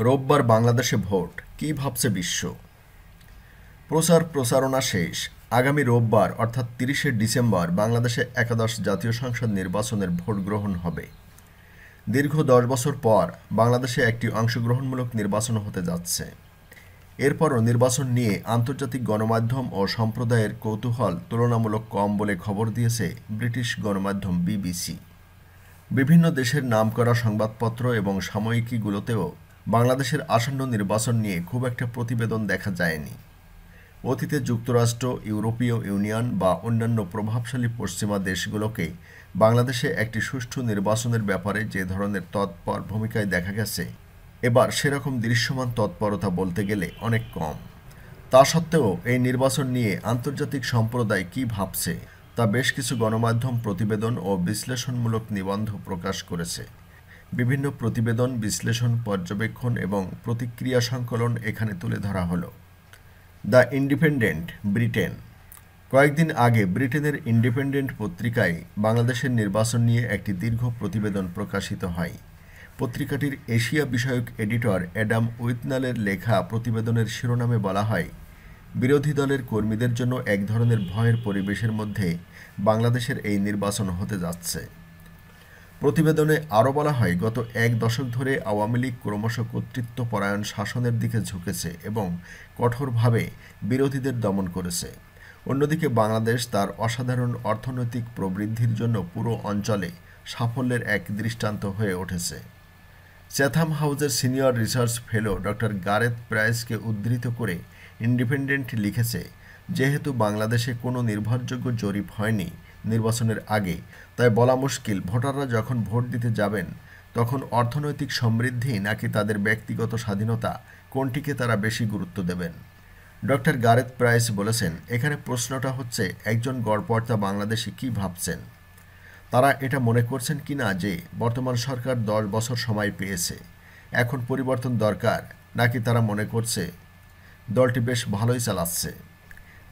রোববার বাংলাদেশে ভোট। কী ভাবছে বিশ্ব? প্রচার প্রচারণা শেষ। আগামী রোববার, অর্থাৎ তিরিশে ডিসেম্বর, বাংলাদেশে একাদশ জাতীয় সংসদ নির্বাচনের ভোট গ্রহণ হবে। দীর্ঘ দশ বছর পর বাংলাদেশে একটি অংশগ্রহণমূলক নির্বাচন হতে যাচ্ছে। এরপরও নির্বাচন নিয়ে আন্তর্জাতিক গণমাধ্যম ও সম্প্রদায়ের কৌতূহল তুলনামূলক কম বলে খবর দিয়েছে ব্রিটিশ গণমাধ্যম বিবিসি। বিভিন্ন দেশের নামকরা সংবাদপত্র এবং সাময়িকীগুলোতেও বাংলাদেশের আসন্ন নির্বাচন নিয়ে খুব একটা প্রতিবেদন দেখা যায়নি। অতীতে যুক্তরাষ্ট্র, ইউরোপীয় ইউনিয়ন বা অন্যান্য প্রভাবশালী পশ্চিমা দেশগুলোকে বাংলাদেশে একটি সুষ্ঠু নির্বাচনের ব্যাপারে যে ধরনের তৎপর ভূমিকায় দেখা গেছে, এবার সেরকম দৃশ্যমান তৎপরতা বলতে গেলে অনেক কম। তা সত্ত্বেও এই নির্বাচন নিয়ে আন্তর্জাতিক সম্প্রদায় কী ভাবছে, তা বেশ কিছু গণমাধ্যম প্রতিবেদন ও বিশ্লেষণমূলক নিবন্ধ প্রকাশ করেছে। বিভিন্ন প্রতিবেদন বিশ্লেষণ, পর্যবেক্ষণ এবং প্রতিক্রিয়া সংকলন এখানে তুলে ধরা হলো। The Independent, Britain. কয়েকদিন আগে ব্রিটেনের ইন্ডিপেন্ডেন্ট পত্রিকায় বাংলাদেশের নির্বাচন নিয়ে একটি দীর্ঘ প্রতিবেদন প্রকাশিত হয়। পত্রিকাটির এশিয়া বিষয়ক এডিটর অ্যাডাম উইথনালের লেখা প্রতিবেদনের শিরোনামে বলা হয়, বিরোধী দলের কর্মীদের জন্য এক ধরনের ভয়ের পরিবেশের মধ্যে বাংলাদেশের এই নির্বাচন হতে যাচ্ছে। প্রতিবেদনে আরও বলা হয়, গত এক দশক ধরে আওয়ামী লীগ ক্রমশ কর্তৃত্বপরায়ণ শাসনের দিকে ঝুঁকেছে এবং কঠোরভাবে বিরোধীদের দমন করেছে। অন্যদিকে বাংলাদেশ তার অসাধারণ অর্থনৈতিক প্রবৃদ্ধির জন্য পুরো অঞ্চলে সাফল্যের এক দৃষ্টান্ত হয়ে উঠেছে। চ্যাথাম হাউসের senior research fellow doctor Gareth প্রাইসকে উদ্ধৃত করে ইন্ডিপেন্ডেন্ট লিখেছে, যেহেতু বাংলাদেশে কোনো নির্ভরযোগ্য জরিপ হয়নি নির্বাচনের আগে। তাই বলা মুশকিল, ভোটাররা যখন ভোট দিতে যাবেন, তখন অর্থনৈতিক সমৃদ্ধি নাকি তাদের ব্যক্তিগত স্বাধীনতা, কোনটিকে তারা বেশি গুরুত্ব দেবেন? ডক্টর গারেথ প্রাইস বলেছেন, এখানে প্রশ্নটা হচ্ছে, একজন গড়পর্তা বাংলাদেশি কি ভাবছেন? তারা এটা মনে করছেন কি না যে, বর্তমান সরকার দশ বছর সময় পেয়েছে, এখন পরিবর্তন দরকার, নাকি তারা মনে করছে, দলটি বেশ ভালোই চালাচ্ছে?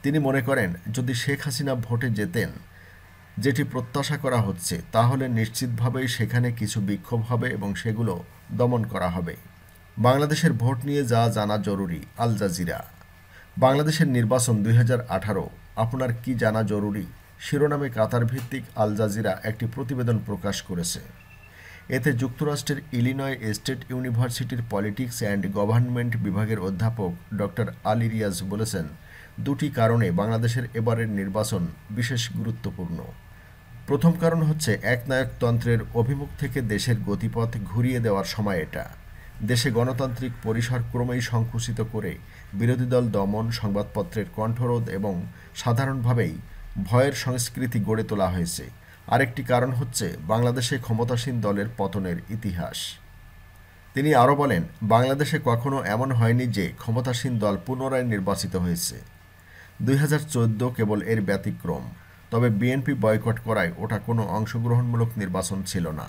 তিনি মনে করেন, যদি শেখ হাসিনা ভোটে যেতেন যেটি প্রত্যাশা করা হচ্ছে, তাহলে নিশ্চিতভাবেই সেখানে কিছু বিক্ষোভ হবে এবং সেগুলো দমন করা হবে। বাংলাদেশের ভোট নিয়ে যা জানা জরুরি, আল জাজিরা। বাংলাদেশের নির্বাচন দুই হাজার আঠারো, আপনার কি জানা জরুরি? শিরোনামে কাতার ভিত্তিক আল জাজিরা একটি প্রতিবেদন প্রকাশ করেছে। এতে যুক্তরাষ্ট্রের ইলিনয় স্টেট ইউনিভার্সিটির পলিটিক্স অ্যান্ড গভর্নমেন্ট বিভাগের অধ্যাপক ডক্টর আলী রিয়াজ বলেছেন, দুটি কারণে বাংলাদেশের এবারের নির্বাচন বিশেষ গুরুত্বপূর্ণ। প্রথম কারণ হচ্ছে একনায়কতন্ত্রের অভিমুখ থেকে দেশের গতিপথ ঘুরিয়ে দেওয়ার সময় এটা। দেশে গণতান্ত্রিক পরিসর ক্রমেই সংকুচিত করে বিরোধী দল দমন, সংবাদপত্রের কণ্ঠরোধ এবং সাধারণভাবেই ভয়ের সংস্কৃতি গড়ে তোলা হয়েছে। আরেকটি কারণ হচ্ছে বাংলাদেশে ক্ষমতাসীন দলের পতনের ইতিহাস। তিনি আরও বলেন, বাংলাদেশে কখনো এমন হয়নি যে ক্ষমতাসীন দল পুনরায় নির্বাচিত হয়েছে। দুই হাজার চৌদ্দ কেবল এর ব্যতিক্রম। তবে বিএনপি বয়কট করায় ওটা কোনো অংশগ্রহণমূলক নির্বাচন ছিল না।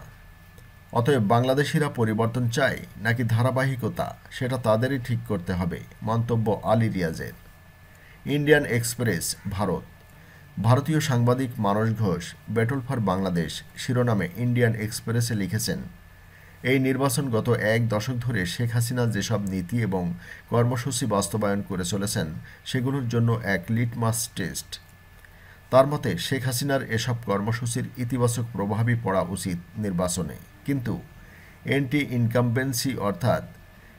অতএব বাংলাদেশিরা পরিবর্তন চায় নাকি ধারাবাহিকতা, সেটা তাদেরই ঠিক করতে হবে, মন্তব্য আলী রিয়াজের। Indian Express, Bharat. ভারতীয় সাংবাদিক মানস ঘোষ ব্যাটল ফর বাংলাদেশ শিরোনামে ইন্ডিয়ান এক্সপ্রেসে লিখেছেন, এই নির্বাচন গত এক দশক ধরে শেখ হাসিনা যেসব নীতি এবং কর্মসূচি বাস্তবায়ন করে চলেছেন, সেগুলোর জন্য এক লিটমাস টেস্ট। তার মতে, শেখ হাসিনার এসব কর্মসূচির ইতিবাচক প্রভাবই পড়া উচিত নির্বাচনে। কিন্তু এন্টি ইনকামবেন্সি অর্থাৎ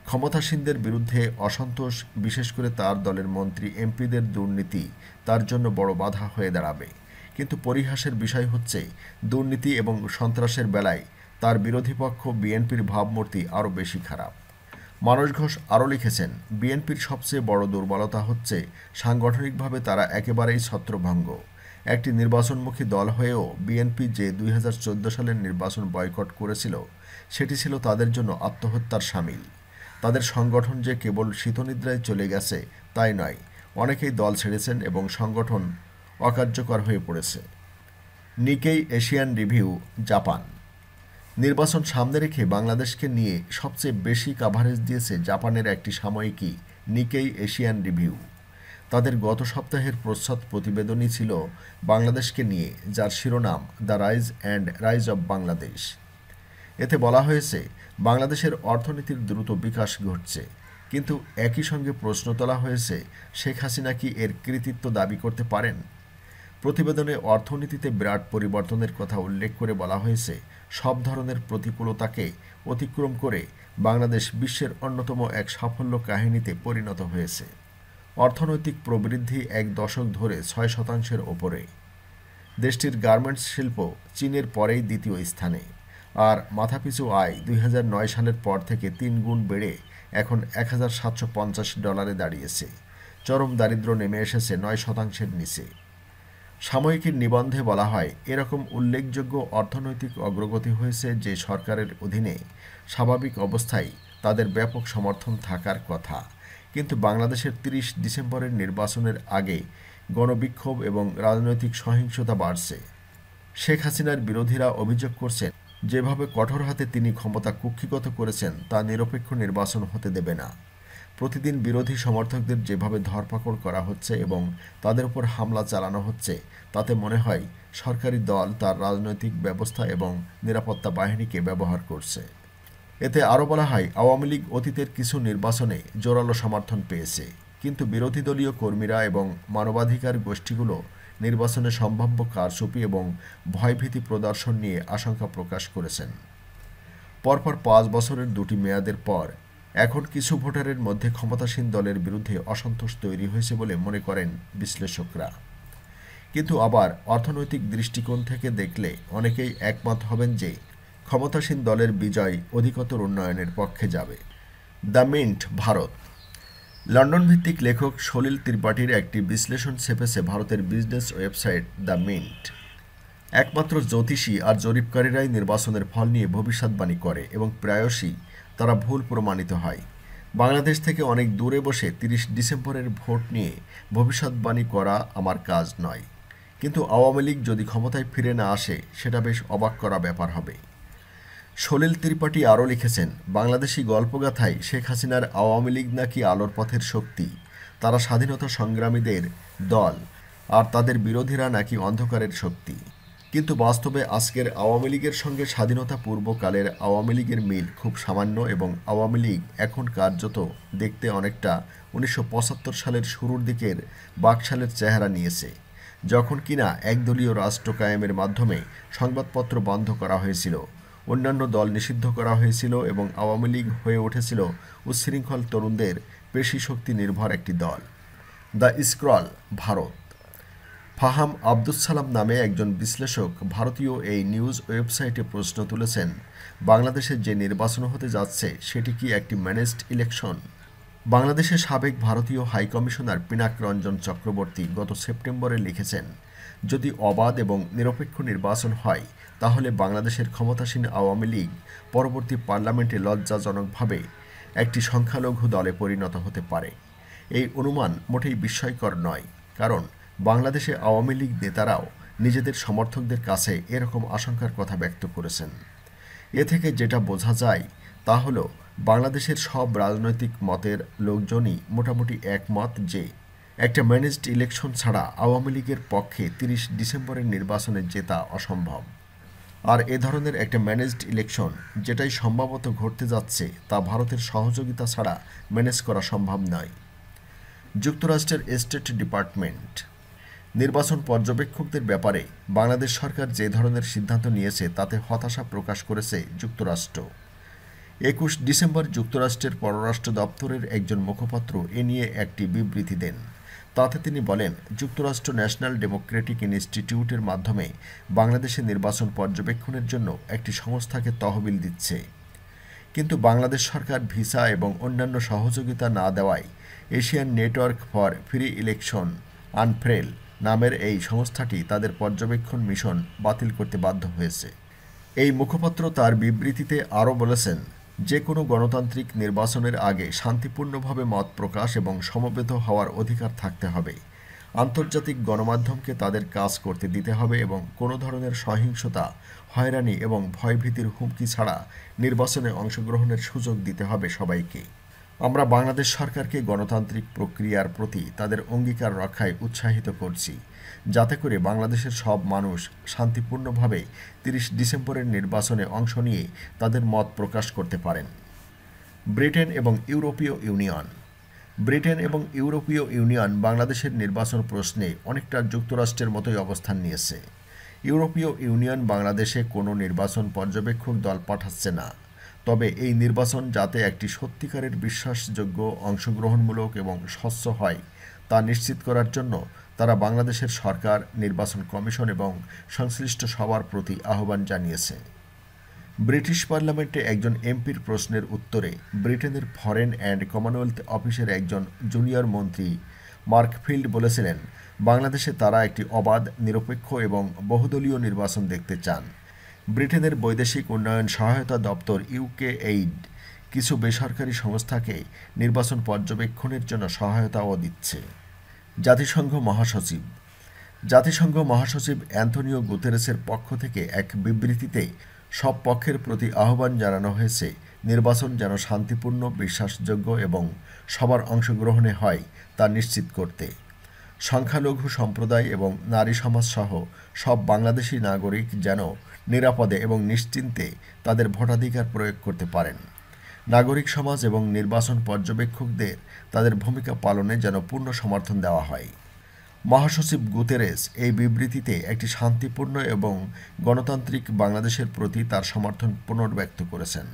ক্ষমতাসীনদের বিরুদ্ধে অসন্তোষ, বিশেষ করে তার দলের মন্ত্রী, এমপিদের দুর্নীতি, তার জন্য বড় বাধা হয়ে দাঁড়াবে। কিন্তু পরিহাসের বিষয় হচ্ছে, দুর্নীতি এবং সন্ত্রাসের বেলায় তার বিরোধী পক্ষ বিএনপির ভাবমূর্তি আরও বেশি খারাপ। মানস ঘোষ আরও লিখেছেন, বিএনপির সবচেয়ে বড় দুর্বলতা হচ্ছে, সাংগঠনিকভাবে তারা একেবারেই ছত্রভঙ্গ। একটি নির্বাচনমুখী দল হয়েও বিএনপি যে দুই হাজার চোদ্দ সালের নির্বাচন বয়কট করেছিল, সেটি ছিল তাদের জন্য আত্মহত্যার সামিল। তাদের সংগঠন যে কেবল শীতনিদ্রায় চলে গেছে, তাই নয়, অনেকেই দল ছেড়েছেন এবং সংগঠন অকার্যকর হয়ে পড়েছে। Nikkei Asian Review, Japan. নির্বাচন সামনে রেখে বাংলাদেশকে নিয়ে সবচেয়ে বেশি কাভারেজ দিয়েছে জাপানের একটি সাময়িকী নিকেই এশিয়ান রিভিউ। তাদের গত সপ্তাহের প্রচ্ছদ প্রতিবেদনই ছিল বাংলাদেশকে নিয়ে, যার শিরোনাম the rise and rise of Bangladesh এতে বলা হয়েছে, বাংলাদেশের অর্থনীতির দ্রুত বিকাশ ঘটছে। কিন্তু একই সঙ্গে প্রশ্ন তোলা হয়েছে, শেখ হাসিনা কি এর কৃতিত্ব দাবি করতে পারেন? প্রতিবেদনে অর্থনীতিতে বিরাট পরিবর্তনের কথা উল্লেখ করে বলা হয়েছে, সব ধরনের প্রতিকূলতাকে অতিক্রম করে বাংলাদেশ বিশ্বের অন্যতম এক সাফল্য কাহিনীতে পরিণত হয়েছে। অর্থনৈতিক প্রবৃদ্ধি এক দশক ধরে ছয় শতাংশের ওপরে। দেশটির গার্মেন্টস শিল্প চীনের পরেই দ্বিতীয় স্থানে। আর মাথাপিছু আয় দুই হাজার নয় সালের পর থেকে তিন গুণ বেড়ে এখন এক হাজার সাতশো পঞ্চাশ ডলারে দাঁড়িয়েছে। চরম দারিদ্র নেমে এসেছে নয় শতাংশের নিচে। সাময়িকীর নিবন্ধে বলা হয়, এরকম উল্লেখযোগ্য অর্থনৈতিক অগ্রগতি হয়েছে যে সরকারের অধীনে স্বাভাবিক অবস্থায় তাদের ব্যাপক সমর্থন থাকার কথা। কিন্তু বাংলাদেশের তিরিশ ডিসেম্বরের নির্বাচনের আগে গণবিক্ষোভ এবং রাজনৈতিক সহিংসতা বাড়ছে। শেখ হাসিনার বিরোধীরা অভিযোগ করছেন, যেভাবে কঠোর হাতে তিনি ক্ষমতা কুক্ষিগত করেছেন, তা নিরপেক্ষ নির্বাচন হতে দেবে না। প্রতিদিন বিরোধী সমর্থকদের যেভাবে ধরপাকড় করা হচ্ছে এবং তাদের উপর হামলা চালানো হচ্ছে, তাতে মনে হয় সরকারি দল তার রাজনৈতিক ব্যবস্থা এবং নিরাপত্তা বাহিনীকে ব্যবহার করছে। এতে আরও বলা হয়, আওয়ামী লীগ অতীতের কিছু নির্বাচনে জোরালো সমর্থন পেয়েছে। কিন্তু বিরোধী দলীয় কর্মীরা এবং মানবাধিকার গোষ্ঠীগুলো নির্বাচনে সম্ভাব্য কারচুপি এবং ভয়ভীতি প্রদর্শন নিয়ে আশঙ্কা প্রকাশ করেছেন। পরপর পাঁচ বছরের দুটি মেয়াদের পর এখন কিছু ভোটারের মধ্যে ক্ষমতাসীন দলের বিরুদ্ধে অসন্তোষ তৈরি হয়েছে বলে মনে করেন বিশ্লেষকরা। কিন্তু আবার অর্থনৈতিক দৃষ্টিকোণ থেকে দেখলে অনেকেই একমত হবেন যে ক্ষমতাসীন দলের বিজয় অধিকতর উন্নয়নের পক্ষে যাবে। The mint, Bharat. লন্ডন ভিত্তিক লেখক সলিল ত্রিপাঠীর একটি বিশ্লেষণ ছেপেছে ভারতের বিজনেস ওয়েবসাইট দ্য মিন্ট। একমাত্র জ্যোতিষী আর জরিপকারীরাই নির্বাচনের ফল নিয়ে ভবিষ্যৎবাণী করে এবং প্রায়শই তারা ভুল প্রমাণিত হয়। বাংলাদেশ থেকে অনেক দূরে বসে তিরিশ ডিসেম্বরের ভোট নিয়ে ভবিষ্যৎবাণী করা আমার কাজ নয়। কিন্তু আওয়ামী লীগ যদি ক্ষমতায় ফিরে না আসে, সেটা বেশ অবাক করা ব্যাপার হবে। সলিল ত্রিপাঠী আরও লিখেছেন, বাংলাদেশি গল্পগাথায় শেখ হাসিনার আওয়ামী লীগ নাকি আলোর পথের শক্তি? তারা স্বাধীনতা সংগ্রামীদের দল, আর তাদের বিরোধীরা নাকি অন্ধকারের শক্তি? কিন্তু বাস্তবে আজকের আওয়ামী লীগের সঙ্গে স্বাধীনতা পূর্বকালের আওয়ামী লীগের মিল খুব সামান্য এবং আওয়ামী লীগ এখন কার্যত দেখতে অনেকটা উনিশশো পঁচাত্তর সালের শুরুর দিকের বাকশালের চেহারা নিয়েছে, যখন কিনা একদলীয় রাষ্ট্র কায়েমের মাধ্যমে সংবাদপত্র বন্ধ করা হয়েছিল। অন্যান্য দল নিষিদ্ধ করা হয়েছিল এবং আওয়ামী লীগ হয়ে উঠেছিল উচ্ছৃঙ্খল তরুণদের পেশি শক্তি নির্ভর একটি দল। The Scroll, Bharat. ফাহাম Abdus Salam নামে একজন বিশ্লেষক ভারতীয় এই নিউজ ওয়েবসাইটে প্রশ্ন তুলেছেন, বাংলাদেশে যে নির্বাচন হতে যাচ্ছে সেটি কি একটি ম্যানেজড ইলেকশন? বাংলাদেশের সাবেক ভারতীয় হাইকমিশনার পিনাক রঞ্জন চক্রবর্তী গত সেপ্টেম্বরে লিখেছেন, যদি অবাধ এবং নিরপেক্ষ নির্বাচন হয় তাহলে বাংলাদেশের ক্ষমতাসীন আওয়ামী লীগ পরবর্তী পার্লামেন্টে লজ্জাজনকভাবে একটি সংখ্যালঘু দলে পরিণত হতে পারে। এই অনুমান মোটেই বিস্ময়কর নয়, কারণ বাংলাদেশে আওয়ামী লীগ নেতারাও নিজেদের সমর্থকদের কাছে এরকম আশঙ্কার কথা ব্যক্ত করেছেন। এ থেকে যেটা বোঝা যায়, তা হল বাংলাদেশের সব রাজনৈতিক মতের লোকজনই মোটামুটি একমত যে একটা ম্যানেজড ইলেকশন ছাড়া আওয়ামী লীগের পক্ষে তিরিশ ডিসেম্বরের নির্বাচনে জেতা অসম্ভব। আর এ ধরনের একটা ম্যানেজড ইলেকশন যেটাই সম্ভবত ঘটতে যাচ্ছে তা ভারতের সহযোগিতা ছাড়া ম্যানেজ করা সম্ভব নয়। যুক্তরাষ্ট্রের স্টেট ডিপার্টমেন্ট নির্বাচন পর্যবেক্ষকদের ব্যাপারে বাংলাদেশ সরকার যে ধরনের সিদ্ধান্ত নিয়েছে তাতে হতাশা প্রকাশ করেছে যুক্তরাষ্ট্র। একুশ ডিসেম্বর যুক্তরাষ্ট্রের পররাষ্ট্র দপ্তরের একজন মুখপাত্র এ নিয়ে একটি বিবৃতি দেন। তাতে তিনি বলেন, যুক্তরাষ্ট্র ন্যাশনাল ডেমোক্রেটিক ইনস্টিটিউটের মাধ্যমে বাংলাদেশে নির্বাচন পর্যবেক্ষণের জন্য একটি সংস্থাকে তহবিল দিচ্ছে। কিন্তু বাংলাদেশ সরকার ভিসা এবং অন্যান্য সহযোগিতা না দেওয়ায় Asian network for free election, ANFREL নামের এই সংস্থাটি তাদের পর্যবেক্ষণ মিশন বাতিল করতে বাধ্য হয়েছে। এই মুখপাত্র তার বিবৃতিতে আরও বলেছেন যে কোনো গণতান্ত্রিক নির্বাচনের আগে শান্তিপূর্ণভাবে মত প্রকাশ এবং সমবেত হওয়ার অধিকার থাকতে হবে। আন্তর্জাতিক গণমাধ্যমকে তাদের কাজ করতে দিতে হবে এবং কোনো ধরনের সহিংসতা, হয়রানি এবং ভয়ভীতির হুমকি ছাড়া নির্বাচনে অংশগ্রহণের সুযোগ দিতে হবে সবাইকে। আমরা বাংলাদেশ সরকারকে গণতান্ত্রিক প্রক্রিয়ার প্রতি তাদের অঙ্গীকার রক্ষায় উৎসাহিত করছি, যাতে করে বাংলাদেশের সব মানুষ শান্তিপূর্ণভাবে তিরিশ ডিসেম্বরের নির্বাচনে অংশ নিয়ে তাদের মত প্রকাশ করতে পারেন। ব্রিটেন এবং ইউরোপীয় ইউনিয়ন। ব্রিটেন এবং ইউরোপীয় ইউনিয়ন বাংলাদেশের নির্বাচন প্রশ্নে অনেকটা যুক্তরাষ্ট্রের মতোই অবস্থান নিয়েছে। ইউরোপীয় ইউনিয়ন বাংলাদেশে কোনো নির্বাচন পর্যবেক্ষক দল পাঠাচ্ছে না। তবে এই নির্বাচন যাতে একটি সত্যিকারের বিশ্বাসযোগ্য, অংশগ্রহণমূলক এবং স্বচ্ছ হয়, তা নিশ্চিত করার জন্য তারা বাংলাদেশের সরকার, নির্বাচন কমিশন এবং সংশ্লিষ্ট সবার প্রতি আহ্বান জানিয়েছে। ব্রিটিশ পার্লামেন্টে একজন এমপির প্রশ্নের উত্তরে ব্রিটেনের ফরেন অ্যান্ড কমনওয়েলথ অফিসের একজন জুনিয়র মন্ত্রী মার্ক ফিল্ড বলেছিলেন, বাংলাদেশে তারা একটি অবাধ, নিরপেক্ষ এবং বহুদলীয় নির্বাচন দেখতে চান। ব্রিটেনের বৈদেশিক উন্নয়ন সহায়তা দপ্তর ইউকে এইড কিছু বেসরকারি সংস্থাকে নির্বাচন পর্যবেক্ষণের জন্য সহায়তাও দিচ্ছে। জাতিসংঘ মহাসচিব। জাতিসংঘ মহাসচিব অ্যান্থনিও গুতেরেসের পক্ষ থেকে এক বিবৃতিতে সব পক্ষের প্রতি আহ্বান জানানো হয়েছে, নির্বাচন যেন শান্তিপূর্ণ, বিশ্বাসযোগ্য এবং সবার অংশগ্রহণে হয় তা নিশ্চিত করতে। সংখ্যালঘু সম্প্রদায় এবং নারী সমাজ সহ সব বাংলাদেশি নাগরিক যেন নিরাপদে এবং নিশ্চিন্তে তাদের ভোটাধিকার প্রয়োগ করতে পারেন। নাগরিক সমাজ এবং নির্বাচন পর্যবেক্ষকদের তাদের ভূমিকা পালনে যেন পূর্ণ সমর্থন দেওয়া হয়। মহাসচিব গুতেরেস এই বিবৃতিতে একটি শান্তিপূর্ণ এবং গণতান্ত্রিক বাংলাদেশের প্রতি তার সমর্থন পুনর্ব্যক্ত করেছেন।